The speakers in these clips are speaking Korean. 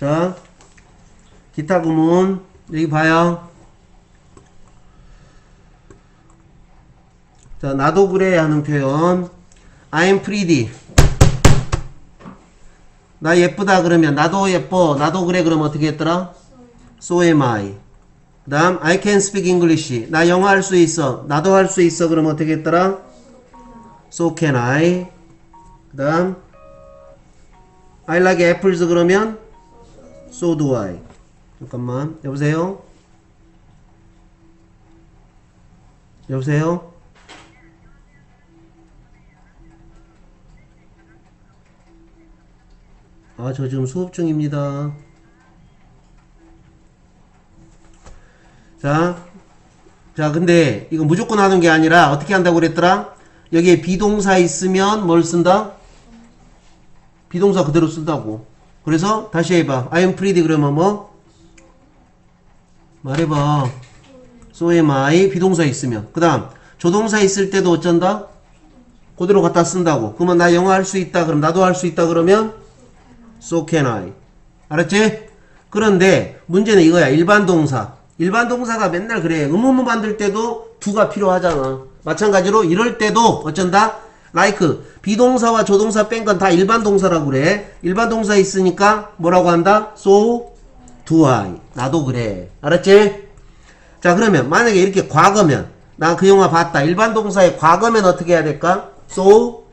자, 기타 구문. 여기 봐요. 자, 나도 그래 하는 표현. I'm pretty. 나 예쁘다 그러면 나도 예뻐. 나도 그래 그러면 어떻게 했더라? So am I. 그 다음 I can speak English. 나 영어 할 수 있어. 나도 할 수 있어. 그러면 어떻게 했더라? So can I. 그 다음 I like apples 그러면 So do I. 잠깐만. 여보세요? 여보세요? 아, 저 지금 수업 중입니다. 자, 자, 근데 이거 무조건 하는 게 아니라 어떻게 한다고 그랬더라? 여기에 비동사 있으면 뭘 쓴다? 비동사 그대로 쓴다고. 그래서 다시 해봐. I am pretty 그러면 뭐? 말해봐. So am I 비동사 있으면. 그 다음 조동사 있을 때도 어쩐다? 그대로 갖다 쓴다고. 그러면 나 영어 할 수 있다. 그럼 나도 할 수 있다. 그러면 So can I. 알았지? 그런데 문제는 이거야. 일반 동사. 일반 동사가 맨날 그래. 의문문 만들 때도 두가 필요하잖아. 마찬가지로 이럴 때도 어쩐다? like 비동사와 조동사 뺀 건 다 일반 동사라고 그래. 일반 동사 있으니까 뭐라고 한다? So do I. 나도 그래. 알았지? 자 그러면 만약에 이렇게 과거면 나 그 영화 봤다. 일반 동사의 과거면 어떻게 해야 될까? So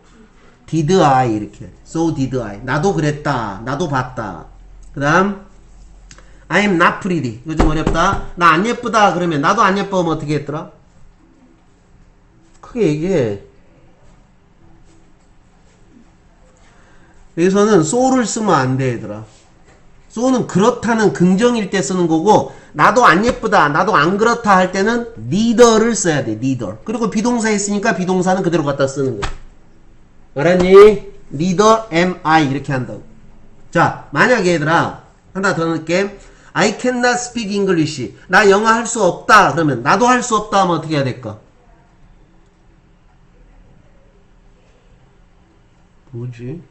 did I 이렇게. So did I. 나도 그랬다. 나도 봤다. 그 다음 I'm not pretty. 이거 좀 어렵다. 나 안 예쁘다. 그러면 나도 안 예뻐면 어떻게 했더라? 크게 얘기해. 여기서는 so를 쓰면 안 돼, 얘들아. so는 그렇다는 긍정일 때 쓰는 거고, 나도 안 예쁘다, 나도 안 그렇다 할 때는 neither를 써야 돼, neither. 그리고 비동사 있으니까 비동사는 그대로 갖다 쓰는 거야. 알았니? neither am I 이렇게 한다고. 자, 만약에 얘들아, 하나 더 넣을게. I cannot speak English. 나 영어 할 수 없다. 그러면 나도 할 수 없다 하면 어떻게 해야 될까? 뭐지?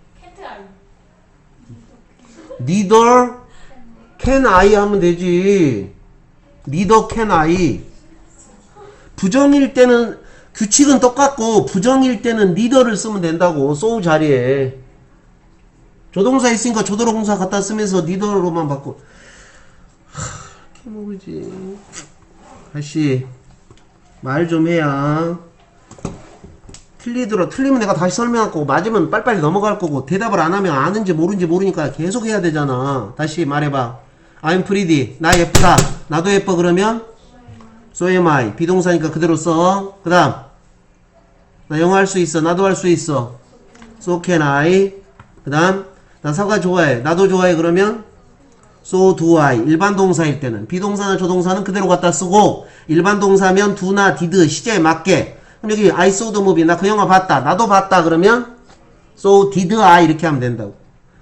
Neither can I 하면 되지. neither can I. 부정일 때는 규칙은 똑같고 부정일 때는 neither를 쓰면 된다고. so 자리에. 조동사 있으니까 조도로 공사 갖다 쓰면서 neither로만 바꿔. 하, 이렇게 모르지. 다시 말 좀 해야. 틀리더라. 틀리면 내가 다시 설명할 거고, 맞으면 빨리빨리 넘어갈 거고, 대답을 안 하면 아는지 모르는지 모르니까 계속 해야 되잖아. 다시 말해봐. I'm pretty. 나 예쁘다. 나도 예뻐. 그러면? So am I. 비동사니까 그대로 써. 그 다음. 나 영어 할 수 있어. 나도 할 수 있어. So can I. 그 다음. 나 사과 좋아해. 나도 좋아해. 그러면? So do I. 일반 동사일 때는. 비동사나 조동사는 그대로 갖다 쓰고, 일반 동사면 do나 did 시제에 맞게. 여기 I saw the movie. 나 그 영화 봤다. 나도 봤다. 그러면 so did I 이렇게 하면 된다고.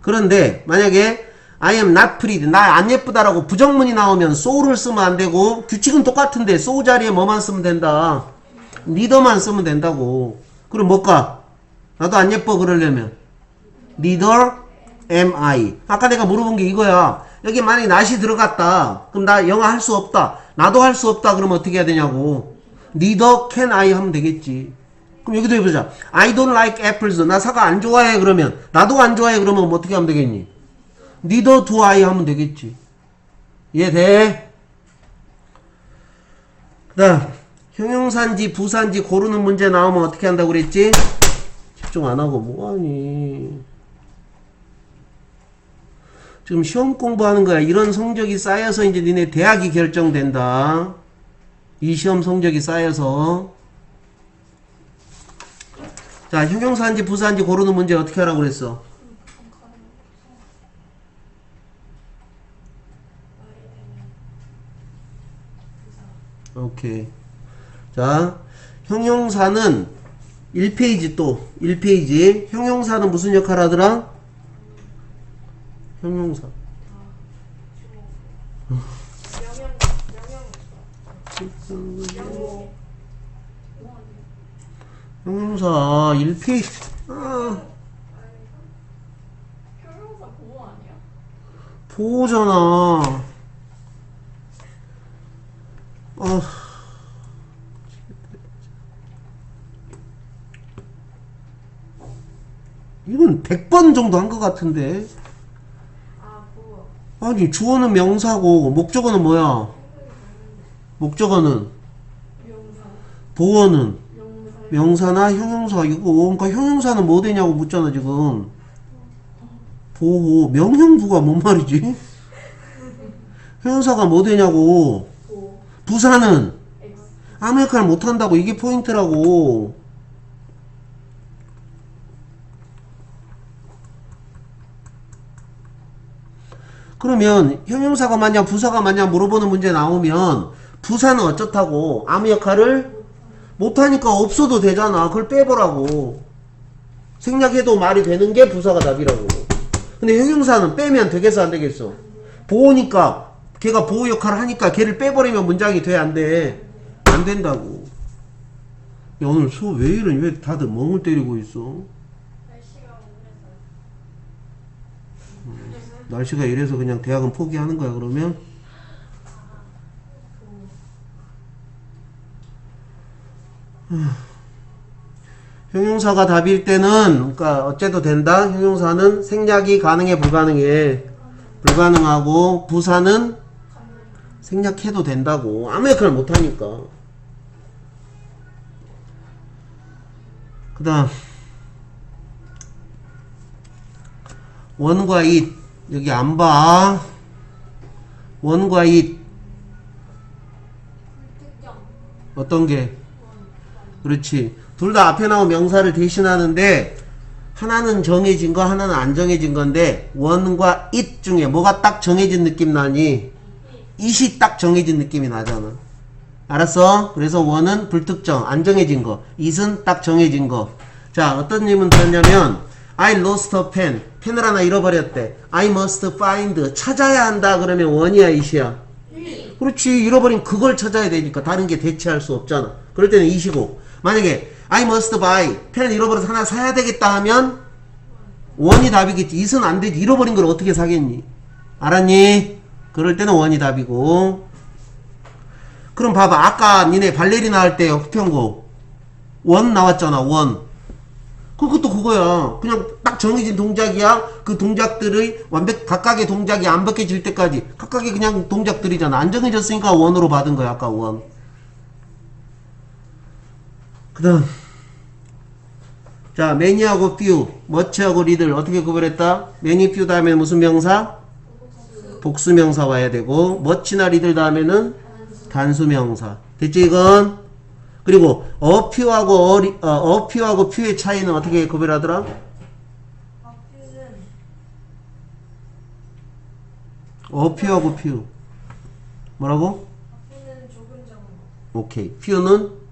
그런데 만약에 I am not pretty. 나 안 예쁘다라고 부정문이 나오면 so를 쓰면 안 되고 규칙은 똑같은데 so 자리에 뭐만 쓰면 된다. neither만 쓰면 된다고. 그럼 뭘까? 나도 안 예뻐 그러려면 neither am I. 아까 내가 물어본 게 이거야. 여기 만약에 not이 들어갔다. 그럼 나 영어 할수 없다. 나도 할 수 없다. 그러면 어떻게 해야 되냐고. Neither can I 하면 되겠지. 그럼 여기도 해보자. I don't like apples. 나 사과 안 좋아해. 그러면 나도 안 좋아해. 그러면 뭐 어떻게 하면 되겠니? neither do I 하면 되겠지. 이해돼? 그 다음 형용사인지 부사인지 고르는 문제 나오면 어떻게 한다고 그랬지? 집중 안 하고 뭐하니? 지금 시험 공부하는 거야. 이런 성적이 쌓여서 이제 니네 대학이 결정된다. 이 시험 성적이 쌓여서. 자, 형용사인지 부사인지 고르는 문제 어떻게 하라고 그랬어? 오케이. 자, 형용사는 1페이지 또 1페이지. 형용사는 무슨 역할 하더라? 형용사. 형용사 1페이지. 아, 형용사 보호 아니야? 보호잖아. 아. 이건 100번 정도 한 것 같은데. 아. 아니, 주어는 명사고, 목적어는 뭐야? 목적어는? 명사. 보어는? 명사. 명사나 형용사, 이거. 그러니까 형용사는 뭐 되냐고 묻잖아, 지금. 보호. 명형부가 뭔 말이지? 형용사가 뭐 되냐고. 부사는? 아무 역할 못한다고. 이게 포인트라고. 그러면 형용사가 맞냐 부사가 맞냐 물어보는 문제 나오면 부사는 어쩌다고? 아무 역할을 못하니까 없어도 되잖아. 그걸 빼보라고. 생략해도 말이 되는 게 부사가 답이라고. 근데 형용사는 빼면 되겠어 안 되겠어? 보호니까 걔가 보호 역할을 하니까 걔를 빼버리면 문장이 돼 안 돼? 안 된다고. 야 오늘 수업 왜 이러니? 왜 다들 멍을 때리고 있어. 날씨가 이래서 그냥 대학은 포기하는 거야 그러면 형용사가 답일 때는 그러니까 어째도 된다? 형용사는 생략이 가능해 불가능해? 불가능하고 부사는 생략해도 된다고. 아무 역할 못하니까. 그 다음. 원과 잇. 여기 안 봐. 원과 잇. 어떤 게 그렇지. 둘 다 앞에 나온 명사를 대신하는데 하나는 정해진 거 하나는 안 정해진 건데 원과 잇 중에 뭐가 딱 정해진 느낌 나니? it이 딱 정해진 느낌이 나잖아. 알았어? 그래서 원은 불특정 안 정해진 거. it은 딱 정해진 거 자 어떤 질문 들었냐면 I lost a pen. 펜을 하나 잃어버렸대. I must find 찾아야 한다. 그러면 원이야 it이야? 그렇지. 잃어버린 그걸 찾아야 되니까 다른 게 대체할 수 없잖아. 그럴 때는 이시고 만약에 I must buy 펜을 잃어버려서 하나 사야 되겠다 하면 원이 답이겠지. 이은 안 되지. 잃어버린 걸 어떻게 사겠니? 알았니? 그럴 때는 원이 답이고. 그럼 봐봐. 아까 니네 발레리나 할 때 후평고. 원 나왔잖아 원. 그것도 그거야. 그냥 딱 정해진 동작이야. 그 동작들의 완벽 각각의 동작이 안 바뀌어질 때까지. 각각의 그냥 동작들이잖아. 안 정해졌으니까 원으로 받은 거야 아까 원 그 다음 자 매니하고 few 머치하고 리들 어떻게 구별했다? 매니 few 다음에 무슨 명사? 복수명사 와야 되고 머치나 리들 다음에는 단수명사. 됐지 이건? 그리고 어퓨하고 어리, 어, 어퓨하고 퓨의 차이는 어떻게 구별하더라? 어퓨하고 퓨. 뭐라고. 오케이. 퓨는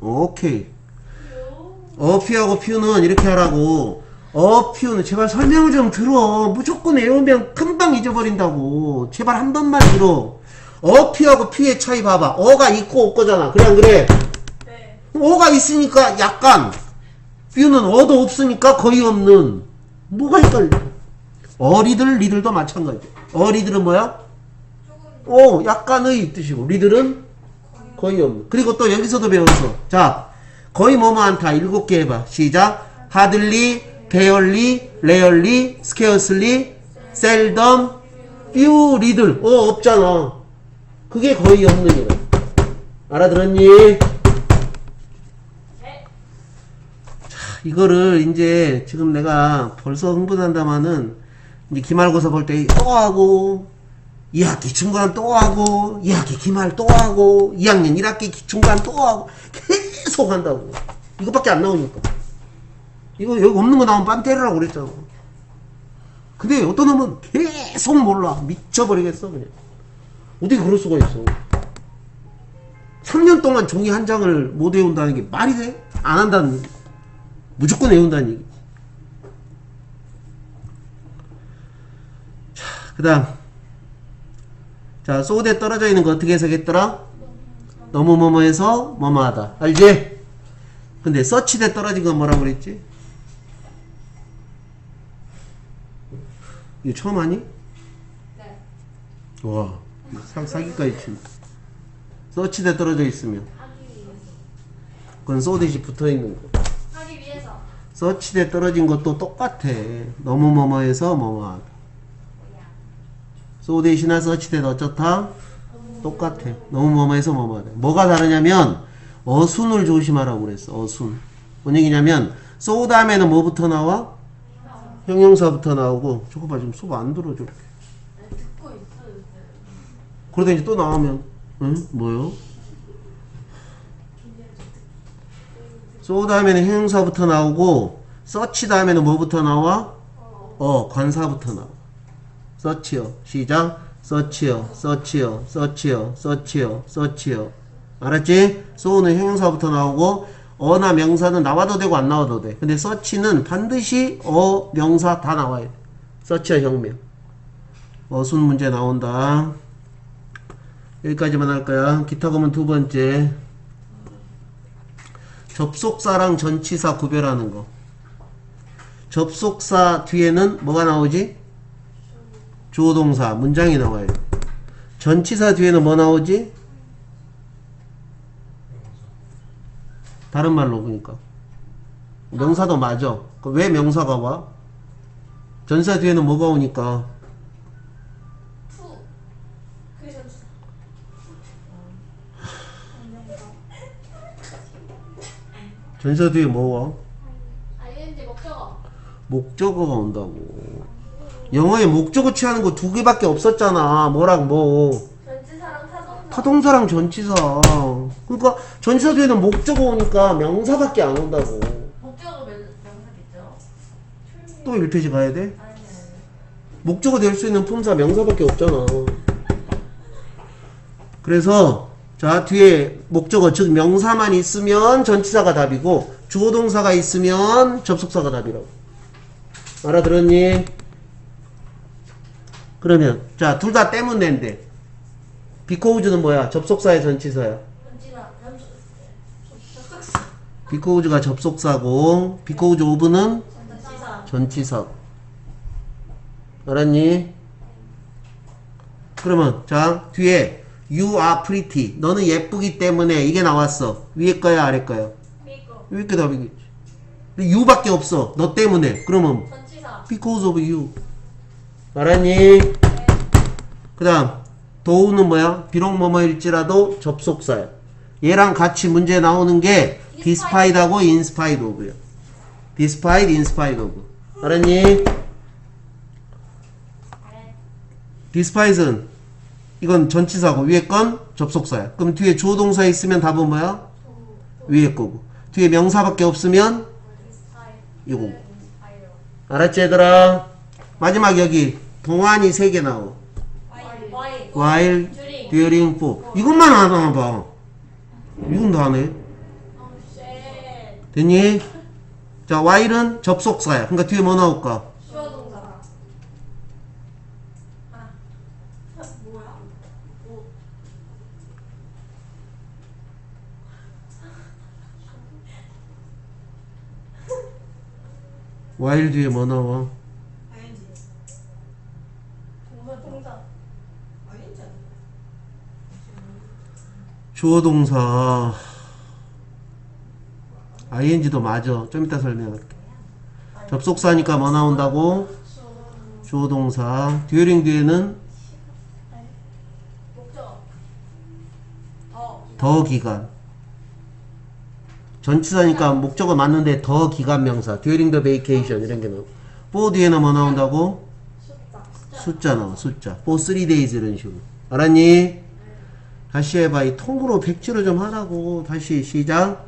오케이. 거. 어퓨하고 퓨는 이렇게 하라고. 어퓨는. 제발 설명을 좀 들어. 무조건 외우면 금방 잊어버린다고. 제발 한 번만 들어. 어퓨하고 퓨의 차이 봐봐. 어가 있고 없고잖아. 그래 안 그래? 네. 어가 있으니까 약간 퓨는 어도 없으니까 거의 없는. 뭐가 헷갈려? 어리들 리들도 마찬가지. 어리들은 뭐야? 조금. 어 약간의 뜻이고. 리들은 거의 없는 그리고 또 여기서도 배웠어 자 거의 뭐뭐 않다. 일곱 개 해봐. 시작. hardly, barely, rarely, scarcely, seldom, few, little 어 없잖아. 그게 거의 없는 이라 알아들었니? 네. 이거를 이제 지금 내가 벌써 흥분한다마는 이제 기말고사 볼 때 또 하고 2학기 중간 또 하고 2학기 기말 또 하고 2학년 1학기 중간 또 하고 계속 한다고. 이거밖에 안 나오니까. 이거 여기 없는 거 나오면 빤 때리라고 그랬잖아. 근데 어떤 놈은 계속 몰라. 미쳐버리겠어 그냥. 어떻게 그럴 수가 있어? 3년 동안 종이 한 장을 못 외운다는 게 말이 돼? 안 한다는 얘기? 무조건 외운다는 얘기? 그 다음 자 소대 떨어져 있는 거 어떻게 해석했더라? 너무 뭐뭐해서 뭐뭐하다 알지? 근데 서치대 떨어진 건 뭐라고 그랬지? 이거 처음 하니? 와, 사, 사기까지 친. 서치대 떨어져 있으면. 그건 소댓이 붙어 있는 거. 하기 위해서. 서치대 떨어진 것도 똑같아. 너무 뭐뭐해서 뭐뭐하다. 뭐야? 소댓이나 서치대도 어쩌다? 똑같아. 너무 뭐뭐해서 뭐뭐하다. 뭐가 다르냐면 어순을 조심하라고 그랬어. 어순. 뭔 얘기냐면 소 다음에는 뭐부터 나와? 형용사부터 나오고 저거 봐 지금 수업 안 들어 저렇게. 듣고 있어요. 그러다 이제 또 나오면 응? 뭐요? 소 다음에는 형용사부터 나오고 서치 다음에는 뭐부터 나와? 어 관사부터 나와 서치요 시작 서치요 서치요 서치요 서치요 서치요 알았지? 소는 형용사부터 나오고 어나 명사는 나와도 되고 안 나와도 돼 근데 서치는 반드시 어 명사 다 나와야 돼 서치와 혁명 어순 문제 나온다 여기까지만 할 거야. 기타 검은 두 번째. 접속사랑 전치사 구별하는 거. 접속사 뒤에는 뭐가 나오지? 주어 동사 문장이 나와요. 전치사 뒤에는 뭐 나오지? 다른 말로 그러니까 명사도 맞아. 그왜 명사가 와? 전치사 뒤에는 뭐가 오니까. 전치사 뒤에 뭐 와? 목적어가 온다고. 영어에 목적어 취하는 거 두 개밖에 없었잖아. 뭐랑 뭐. 전치사랑 타동사. 타동사랑 전치사. 그러니까 전치사 뒤에는 목적어 오니까 명사밖에 안 온다고. 목적어 명- 명사겠죠? 또 1페이지 가야 돼? 아니 아니. 목적어 될 수 있는 품사 명사밖에 없잖아. 그래서 자 뒤에 목적어 즉 명사만 있으면 전치사가 답이고 주어 동사가 있으면 접속사가 답이라고. 알아들었니? 그러면 자 둘 다 때문인데 비코우즈는 뭐야? 접속사의 전치사야. 전치사. 전치. 비코우즈가 접속사고 비코우즈 오브는 전치사. 알았니? 그러면 자 뒤에 You are pretty. 너는 예쁘기 때문에 이게 나왔어. 위에 거야 아래 거야? 위에 거 답이겠지. 근데 You밖에 없어. 너 때문에. 그러면 전치사. because of you. 알았니? 그 다음 도우는 뭐야? 비록 뭐뭐일지라도 접속사야. 얘랑 같이 문제 나오는 게 despite하고 inspite of야. despite, inspite of. 알았니? 네. despite은 이건 전치사고 위에 건 접속사야. 그럼 뒤에 주어 동사 있으면 답은 뭐야? 위에 거고. 뒤에 명사밖에 없으면 이거. 알았지 얘들아? 마지막 여기 동안이 세개 나오. 와이. 와이. while, during. for. 이것만 안 하나 봐. 이건 다 하네. 됐니? 자, while은 접속사야. 그러니까 뒤에 뭐 나올까? while 뒤에 뭐 나와? 아닌지. 동사 동사. 아닌지. 주어 동사. ing도 맞아. 좀 이따 설명할게. 접속사니까 뭐 나온다고? 주어 동사. during 뒤에는. 더. 더 기간. 전치사니까 목적어 맞는데 더 기간 명사. during the vacation 이런 게 나오고. for 뒤에는 뭐 나온다고? 숫자. 나와 숫자. for three days 이런 식으로. 알았니? 다시 해봐. 이 통으로 백지로 좀 하라고. 다시 시작.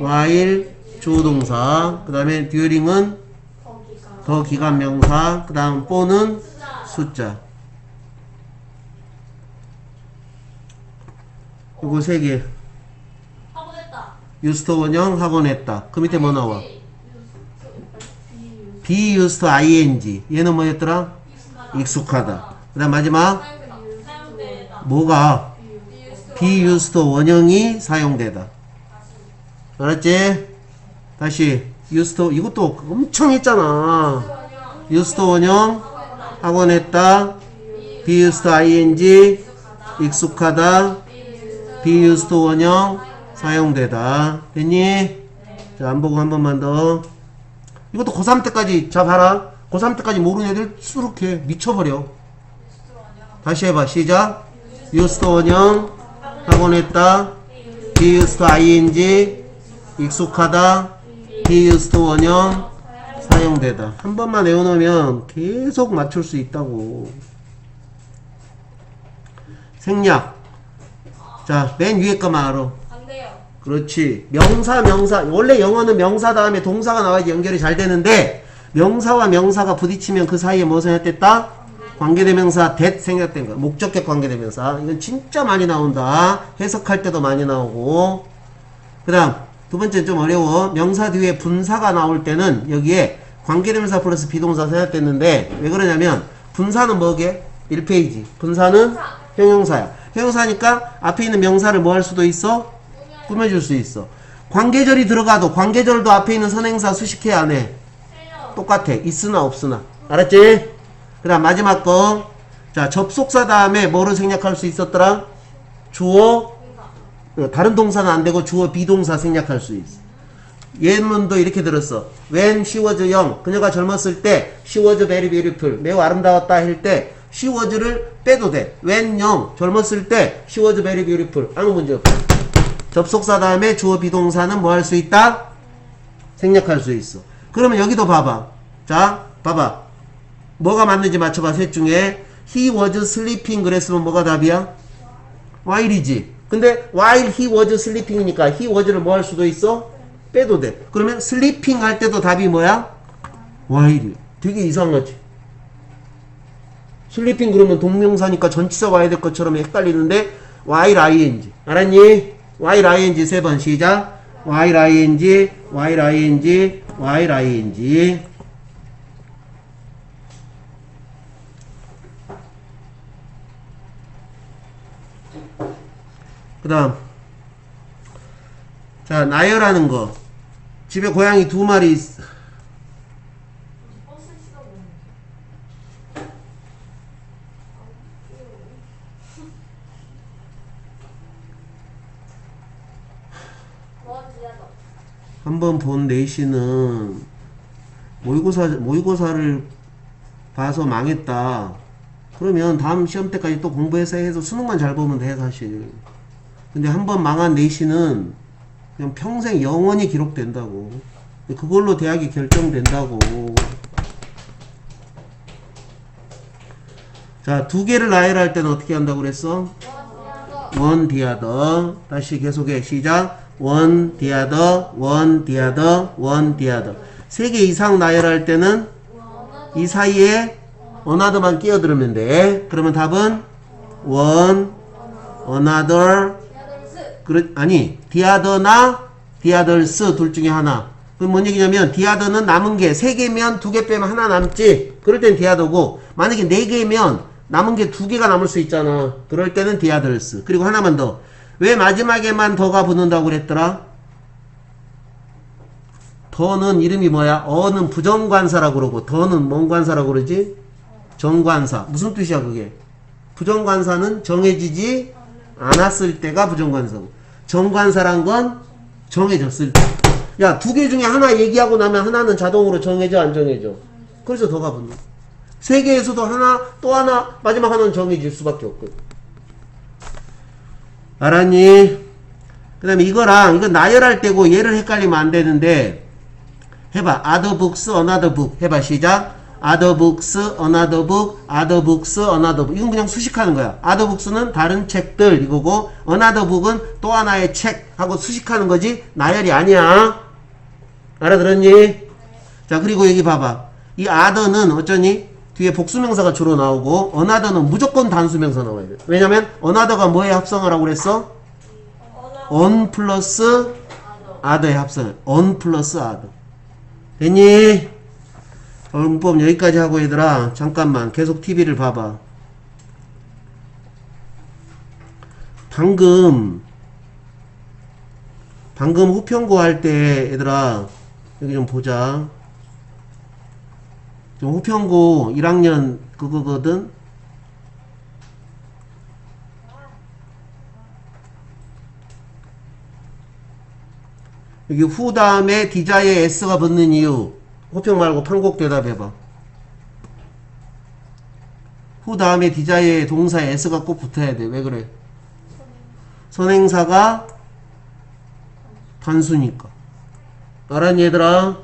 while 주어 동사. 그 다음에 during은. 더 기간 명사. 그 다음 for는 숫자. 요거 세 개. 유스터 원형 학원 했다. 그 밑에 뭐 나와? 비. be used ing. 얘는 뭐였더라? 익숙하다. 그 다음 마지막 사용 used 원형이 사용되다. 알았지? 다시 used 이것도 엄청 했잖아. used 원형 학원 했다. be used ing 익숙하다 used 원형 사용되다 됐니? 자 안 보고 한 번만 더 이것도 고3 때까지 자 봐라 고3 때까지 모르는 애들 수룩해 미쳐버려 다시 해봐 시작 used 원형 학원했다. Be used ing 익숙하다. Be used 원형. 사용되다. 한 번만 외워놓으면 계속 맞출 수 있다고. 생략. 자 맨 위에 거만 알아. 그렇지. 명사 명사. 원래 영어는 명사 다음에 동사가 나와야지 연결이 잘 되는데 명사와 명사가 부딪히면 그 사이에 뭐 생략됐다? 관계대명사 that 생략된 거야 목적격 관계대명사 이건 진짜 많이 나온다 해석할 때도 많이 나오고 그 다음 두 번째 좀 어려워 명사 뒤에 분사가 나올 때는 여기에 관계대명사 플러스 비동사 생략됐는데 왜 그러냐면 분사는 뭐게? 1페이지 분사는 형용사야 형용사니까 앞에 있는 명사를 뭐 할 수도 있어? 꾸며줄 수 있어. 관계절이 들어가도 관계절도 앞에 있는 선행사 수식해 안 해? 똑같아. 있으나 없으나. 알았지? 그 다음 마지막 거. 자, 접속사 다음에 뭐를 생략할 수 있었더라? 주어, 어, 다른 동사는 안 되고 주어 비동사 생략할 수 있어. 예문도 이렇게 들었어. When she was young. 그녀가 젊었을 때 she was very beautiful. 매우 아름다웠다 할 때 she was를 빼도 돼. When young. 젊었을 때 she was very beautiful. 아무 문제 없어. 접속사 다음에 주어 비동사는 뭐 할 수 있다? 생략할 수 있어. 그러면 여기도 봐봐. 자, 봐봐. 뭐가 맞는지 맞춰봐. 셋 중에 he was sleeping 그랬으면 뭐가 답이야? while이지. 근데 while he was sleeping이니까 he was를 뭐 할 수도 있어? 빼도 돼. 그러면 sleeping 할 때도 답이 뭐야? while. 되게 이상하지. 슬리핑 그러면 동명사니까 전치사 와야 될 것처럼 헷갈리는데 while ing 알았니? while ing 세 번 시작 while ing while ing while ing 그 다음 자 나열하는 거 집에 고양이 두 마리 있... 한번 본 내시는 모의고사 모의고사를 봐서 망했다. 그러면 다음 시험 때까지 또 공부해서 해서 수능만 잘 보면 돼 사실. 근데 한 번 망한 내시는 그냥 평생 영원히 기록된다고. 그걸로 대학이 결정된다고. 자, 두 개를 나열할 때는 어떻게 한다고 그랬어? 원 디아더 다시 계속해 시작 원 디아더 원 디아더 원 디아더 세 개 이상 나열할 때는 이 사이에 어나더만 끼어들으면 돼. 그러면 답은 원 어나더 야들스. 그렇 아니 디아더나 디아덜스 둘 중에 하나. 그럼 뭔 얘기냐면 디아더는 남은 게 세 개면 두 개 빼면 하나 남지. 그럴 땐 디아더고 만약에 네 개면 남은 게 두 개가 남을 수 있잖아. 그럴 때는 디아덜스 그리고 하나만 더. 왜 마지막에만 더가 붙는다고 그랬더라? 더는 이름이 뭐야? 어는 부정관사라고 그러고 더는 뭔 관사라고 그러지 정관사 무슨 뜻이야 그게 부정관사는 정해지지 않았을 때가 부정관사고 정관사란 건 정해졌을 때. 야, 두 개 중에 하나 얘기하고 나면 하나는 자동으로 정해져, 안 정해져? 그래서 더가 붙는. 세 개에서도 하나, 또 하나, 마지막 하나는 정해질 수밖에 없거든. 알았니? 그 다음에 이거랑, 이거 나열할 때고 얘를 헷갈리면 안 되는데, 해봐. other books, another book. 해봐. 시작. Other books, another book, other books, another book. 이건 그냥 수식하는 거야. other books는 다른 책들 이거고, another book은 또 하나의 책 하고 수식하는 거지, 나열이 아니야. 알아들었니? 자, 그리고 여기 봐봐. 이 other는 어쩌니? 뒤에 복수명사가 주로 나오고, another는 무조건 단수명사 나와야 돼. 왜냐면, another가 뭐에 합성하라고 그랬어? on 플러스 other의 합성. on 플러스 other. 됐니? 얼음법 여기까지 하고 얘들아. 잠깐만. 계속 TV를 봐봐. 방금 방금 호평고 할 때 얘들아 여기 좀 보자. 좀 호평고 1학년 그거거든? 여기 후 다음에 디자에 S가 붙는 이유. 호평 말고 판곡 대답해봐. 후 다음에 디자에 동사에 s가 꼭 붙어야 돼. 왜 그래? 선행사가 단수니까. 알았니 얘들아?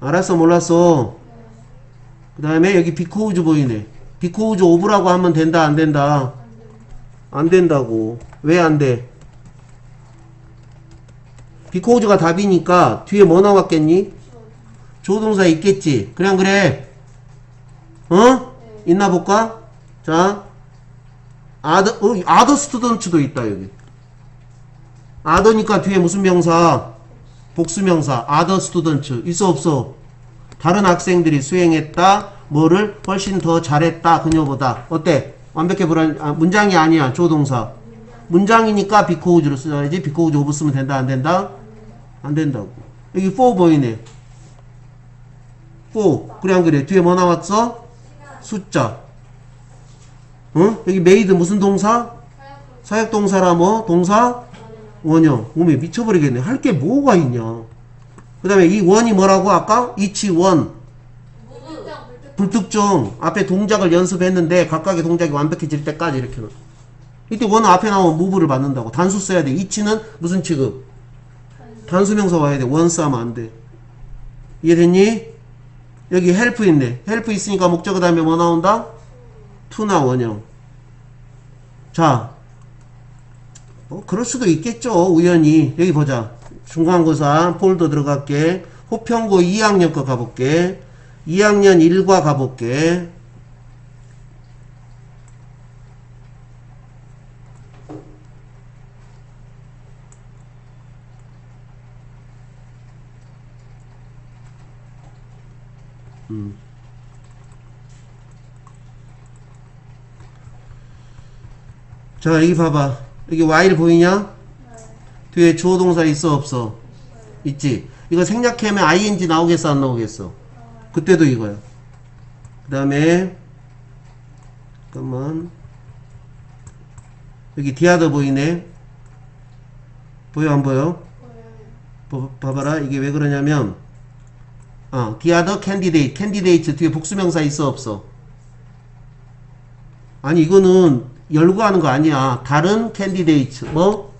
알았어 몰랐어? 그 다음에 여기 비코우즈 보이네. 비코우즈 오브라고 하면 된다 안 된다? 안 된다고. 왜 안 돼? 비코우즈가 답이니까 뒤에 뭐 나왔겠니? 조동사 있겠지? 그냥 그래. 어? 있나 볼까? 자. 아더 어, 아더 스튜던츠도 있다 여기. 아더니까 뒤에 무슨 명사? 복수명사. 아더 스튜던츠. 있어 없어? 다른 학생들이 수행했다. 뭐를? 훨씬 더 잘했다. 그녀보다. 어때? 완벽해 불안 아, 문장이 아니야 조동사. 문장이니까 비코우즈로 써야지 비코우즈 오브 쓰면 된다 안 된다? 안 된다고. 여기 for 보이네 for 그래 안 그래? 뒤에 뭐 나왔어? 숫자. 응? 여기 made 무슨 동사? 사역동사라 뭐? 동사? 원형. 오메 미쳐버리겠네. 할 게 뭐가 있냐? 그 다음에 이 원이 뭐라고 아까? 이치 원. 불특정. 앞에 동작을 연습했는데 각각의 동작이 완벽해질 때까지 이렇게. 이때 원은 앞에 나오면 무브를 받는다고. 단수 써야 돼. 이치는 무슨 취급? 단수명사 와야 돼. 원스 하면 안돼. 이해됐니? 여기 헬프 있네 헬프 있으니까 목적 그 다음에 뭐 나온다? 투나 원형. 자 어, 그럴 수도 있겠죠 우연히. 여기 보자. 중간고사 폴더 들어갈게. 호평고 2학년 거 가볼게. 2학년 1과 가볼게 자 여기 봐봐 여기 while 보이냐? 뒤에 주어 동사 있어 없어? 있지 이거 생략하면 ing 나오겠어 안 나오겠어? 그때도 이거야 그 다음에 잠깐만 여기 디아더 보이네 보여 안 보여? 봐- 봐봐라 이게 왜 그러냐면 어, 디아더 캔디데이트 캔디데이트 뒤에 복수명사 있어 없어? 아니 이거는 열거하는 거 아니야. 다른 캔디데이트 뭐?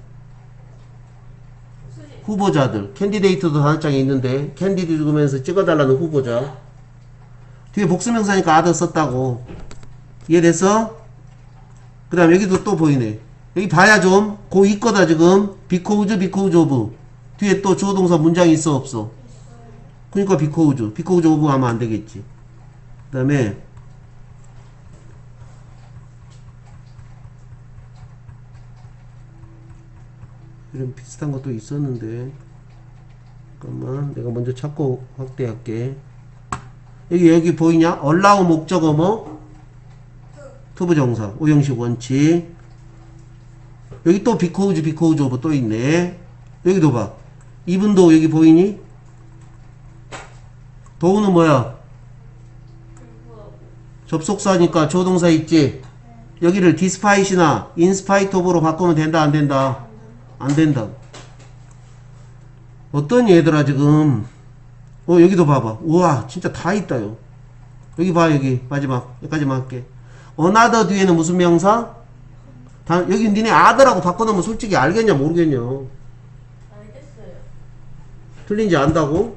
후보자들. 캔디데이트도 단어장에 있는데 캔디데이트 읽으면서 찍어달라는 후보자. 뒤에 복수명사니까 아더 썼다고. 이해됐어? 그 다음 여기도 또 보이네. 여기 봐야 좀고 있거다 지금. 비코우즈 비코우즈 오브. 뒤에 또 주어동사 문장이 있어 없어? 그러니까 비코우즈. 비코우즈 오브 하면 안 되겠지. 그 다음에 이런 비슷한 것도 있었는데 잠깐만 내가 먼저 찾고 확대할게 여기 여기 보이냐? 얼라우 목적어 뭐? 투부정사 오형식 원칙 여기 또 비코우즈 비코우즈 오브 또 있네 여기도 봐 이분도 여기 보이니? 도우는 뭐야? 접속사니까 조동사 있지? 여기를 디스파이시나 인스파이트 오브로 바꾸면 된다 안 된다? 안 된다. 어떤 얘들아 지금 어 여기도 봐봐. 우와 진짜 다 있다요. 여기 봐 여기 마지막 여기까지만 할게. 어나더 뒤에는 무슨 명사? 다, 여기 니네 아더라고 바꿔놓으면 솔직히 알겠냐 모르겠냐. 알겠어요. 틀린지 안다고?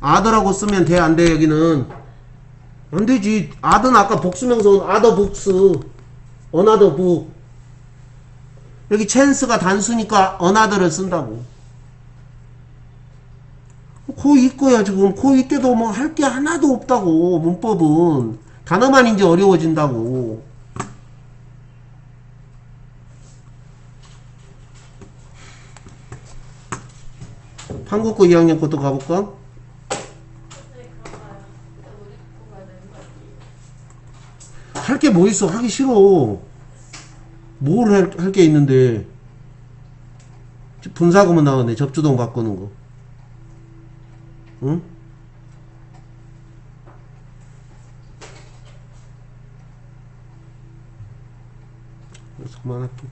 아더라고 쓰면 돼 안 돼 여기는 안 되지 아더는 아까 복수명사 아더 북스 어나더 북 여기 찬스가 단수니까 어나더를 쓴다고. 고2 거야 지금. 고2 때도 뭐 할 게 하나도 없다고 문법은. 단어만 이제 어려워진다고. 한국고 2학년 것도 가볼까? 할 게 뭐 있어? 하기 싫어 뭘 할 게 있는데 분사구문 나왔네. 접주동 바꾸는 거. 응? 그래서 그만할게